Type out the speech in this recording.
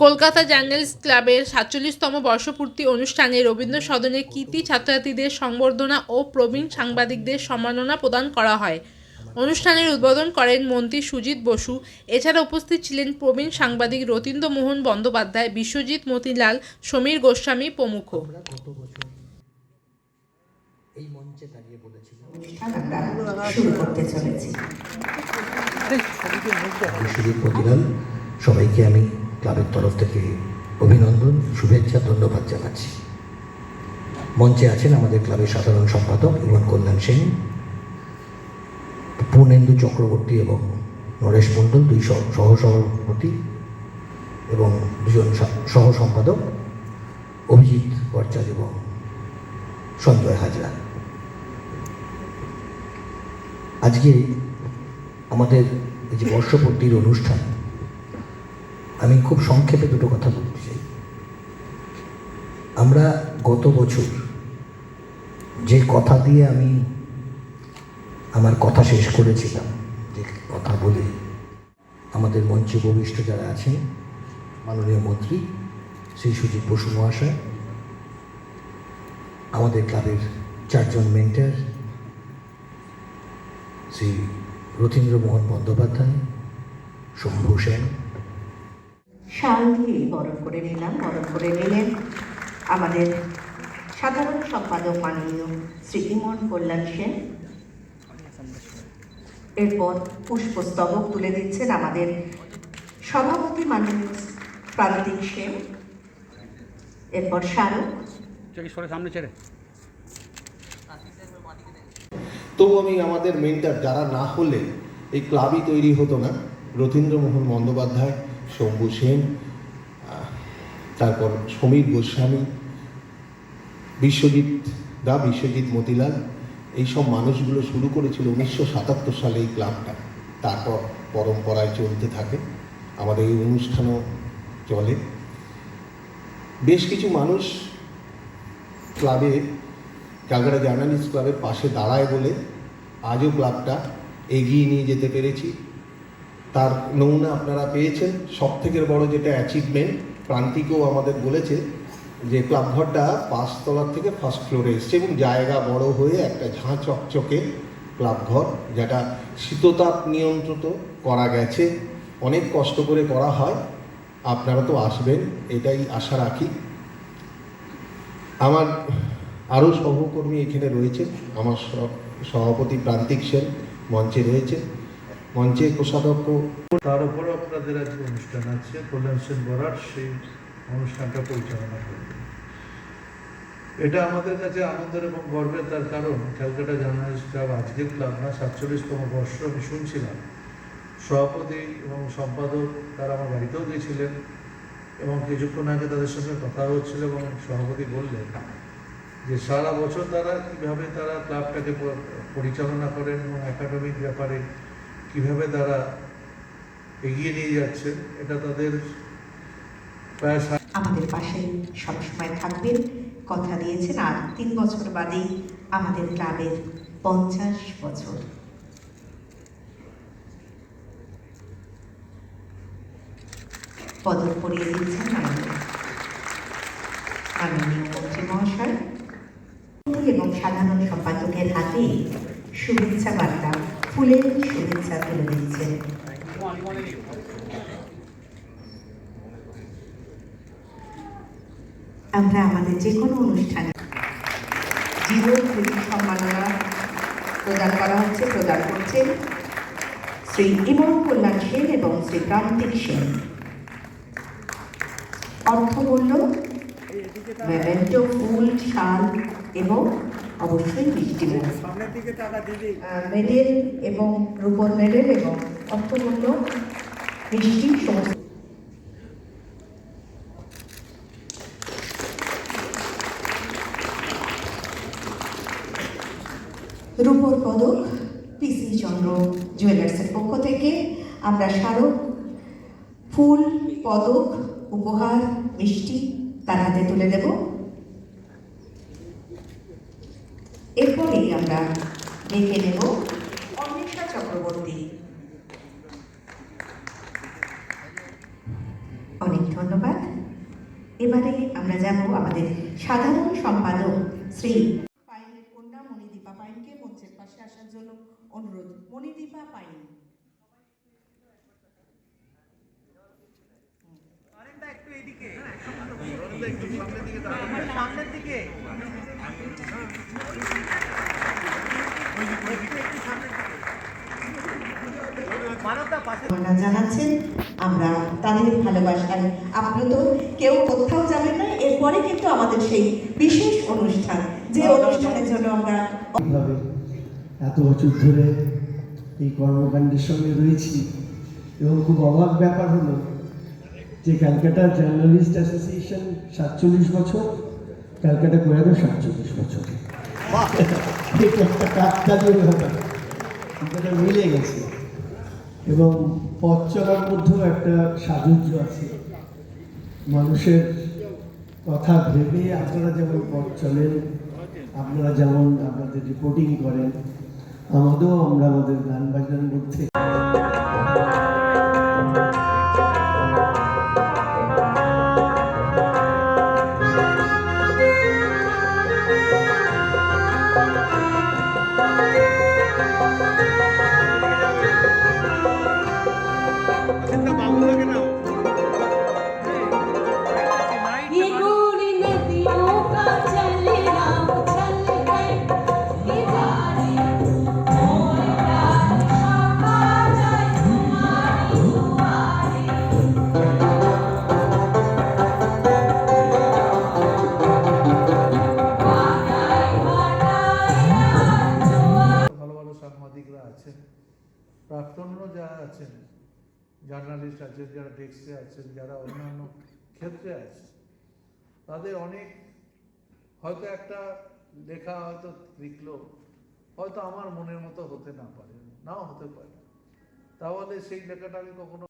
Kolkata journalist ক্লাবের সাতচল্লিশতম বর্ষপূর্তি অনুষ্ঠানে রবীন্দ্র সদনের কৃতি ছাত্রছাত্রীদের সংবর্ধনা ও প্রবীণ সাংবাদিকদের সম্মাননা প্রদান করা হয়। অনুষ্ঠানের উদ্বোধন করেন মন্ত্রী সুজিত বসু। এছাড়া উপস্থিত ছিলেন প্রবীণ সাংবাদিক রতীন্দ্রমোহন বন্দ্যোপাধ্যায় বিশ্বজিৎ মতিলাল সমীর গোস্বামী প্রমুখ। এই মঞ্চে দাঁড়িয়ে বলেছিলাম শুরু করতে চলেছি। সবাইকে আমি ক্লাবের তরফ থেকে অভিনন্দন, শুভেচ্ছা, ধন্যবাদ জানাচ্ছি। মঞ্চে আছেন আমাদের ক্লাবের সাধারণ সম্পাদক ইমন কল্যাণ সেন, পূর্ণেন্দু চক্রবর্তী এবং নরেশ মণ্ডল, দুই সহ সহসভাপতি এবং দুজন সহ- সহ সম্পাদক অভিজিৎ ভট্টাচার্য এবং সঞ্জয় হাজরা। আজকে আমাদের এই যে বর্ষপূর্তির অনুষ্ঠান আমি খুব সংক্ষেপে দুটো কথা বলতে চাই। আমরা গত বছর যে কথা দিয়ে আমি আমার কথা শেষ করেছিলাম, যে কথা বলে আমাদের মঞ্চে উপবিষ্ট যারা আছেন, মাননীয় মন্ত্রী, শ্রী সুজিত বসু মহাশয়, আমাদের ক্লাবের চারজন মেন্টার, শ্রী রথীন্দ্রমোহন বন্দ্যোপাধ্যায়, শম্ভু সেন শাল দিয়ে বরণ করে নিলাম বরণ করে নিলেন আমাদের সাধারণ সম্পাদক মাননীয় শ্রী ইমন কল্যাণ সেন। এরপর পুষ্পস্তবক তুলে দিচ্ছেন আমাদের সভাপতি মাননীয় প্রান্তিক সেন। এরপর চোখে সামনে ছেড়ে। তবু আমি আমাদের মেন্টার যারা না হলে এই ক্লাবই তৈরি হতো না রথীন্দ্রমোহন বন্দ্যোপাধ্যায় শম্ভু সেন তারপর সমীর গোস্বামী, বিশ্বজিৎ দা, বিশ্বজিৎ মতিলাল, এইসব মানুষগুলো শুরু করেছিল উনিশশো সাতাত্তর সালে এই ক্লাবটা। তারপর পরম্পরায় চলতে থাকে। আমাদের এই অনুষ্ঠানও চলে। বেশ কিছু মানুষ ক্লাবে, ক্যালকাটা জার্নালিস্ট ক্লাবের পাশে দাঁড়ায় বলে আজও ক্লাবটা এগিয়ে নিয়ে যেতে পেরেছি। তার নমুনা আপনারা পেয়েছেন। সব থেকে বড় যেটা অ্যাচিভমেন্ট প্রান্তিকও আমাদের বলেছে যে ক্লাব ঘরটা পাঁচতলার থেকে ফার্স্ট ফ্লোরে এসছে এবং জায়গা বড় হয়ে একটা ঝাঁ চকচকে ক্লাব ঘর, যেটা শীততাপ নিয়ন্ত্রিত করা গেছে। অনেক কষ্ট করে করা হয়। আপনারা তো আসবেন, এটাই আশা রাখি। আমার আরও সহকর্মী এখানে রয়েছে। আমার সভাপতি প্রান্তিক সেন মঞ্চে রয়েছে। মঞ্চে কোষাধ্যক্ষ তার উপরও আপনাদের আজকে অনুষ্ঠান আছে। কল্যাণ সেন বরাট সেই অনুষ্ঠানটা পরিচালনা করবেন। এটা আমাদের কাছে আনন্দের এবং গর্বের তার কারণ। ক্যালকাটা জার্নালিস্ট ক্লাব আজকের ক্লাব না, সাতচল্লিশতম বর্ষ আমি শুনছিলাম। সভাপতি এবং সম্পাদক তারা আমার বাড়িতেও গিয়েছিলেন এবং কিছুক্ষণ আগে তাদের সঙ্গে কথা হচ্ছিল এবং সভাপতি বললেন যে সারা বছর তারা কীভাবে তারা ক্লাবটাকে পরিচালনা করেন এবং একাডেমিক ব্যাপারে কীভাবে তারা এগিয়ে নিয়ে যাচ্ছেন এটা তাদের আমাদের পাশে সবসময় থাকবেন, কথা দিয়েছেন, আর তিন বছর বাদেই আমাদের ক্লাবের পঞ্চাশ বছর। পদক দিচ্ছেন মাননীয় মাননীয় মন্ত্রী মহাশয়। এবং সাধারণ সম্পাদকের হাতে শুভেচ্ছা বার্তা। ফুলের শুভেচ্ছা তুলে দিচ্ছেন আমরা আমাদের যে কোনো অনুষ্ঠানে জীবন সম্মাননা প্রদান করা হচ্ছে, প্রদান করছেন শ্রী ইমন কল্যাণ সেন এবং শ্রী প্রান্তিক সেন। অর্থমূল্য ফুল, শাল এবং অবশ্যই মিষ্টি মুখ মেডেল এবং রূপর মেডেল এবং অর্থমূল্য মিষ্টি সমস্ত। রূপর পদক পিসি চন্দ্র জুয়েলার্সের পক্ষ থেকে। আমরা স্মারক ফুল পদক উপহার মিষ্টি তার হাতে তুলে দেব। এরপরেই আমরা ডেকে নেব অন্বেষা চক্রবর্তী। অনেক ধন্যবাদ। এবারে আমরা যাব আমাদের সাধারণ সম্পাদক শ্রী পাইনের কন্যা মণিদীপা পাইনকে মঞ্চের পাশে আসার জন্য অনুরোধ। মণিদীপা পাইন একটু এদিকে সামনের দিকে। জানাচ্ছেন, আমরা তাদের ভালোবাসায় আপ্লুত। কেউ কোথাও যাবেন না, এরপরে কিন্তু আমাদের সেই বিশেষ অনুষ্ঠান, যে অনুষ্ঠানের জন্য আমরা এত বছর ধরে এই কর্মকাণ্ডের সঙ্গে রয়েছি, এবং খুব অবাক ব্যাপার হলো যে ক্যালকাটা জার্নালিস্ট অ্যাসোসিয়েশন সাতচল্লিশ বছর ক্যালকাটা কোয়ারও সাতচল্লিশ বছর। মিলে গেছে। এবং পথ চলার মধ্যেও একটা সাজুজ্য আছে। মানুষের কথা ভেবে আপনারা যেমন পথ চলেন, আপনারা যেমন আপনাদের রিপোর্টিং করেন, আমাদেরও আমরা আমাদের গান বাজনার মধ্যে যারা ডেস্কে আছেন, যারা অন্যান্য ক্ষেত্রে আছে তাদের অনেক হয়তো একটা লেখা হয়তো লিখলো, হয়তো আমার মনের মতো হতে না পারে, নাও হতে পারে। তাহলে সেই লেখাটা আমি কখনো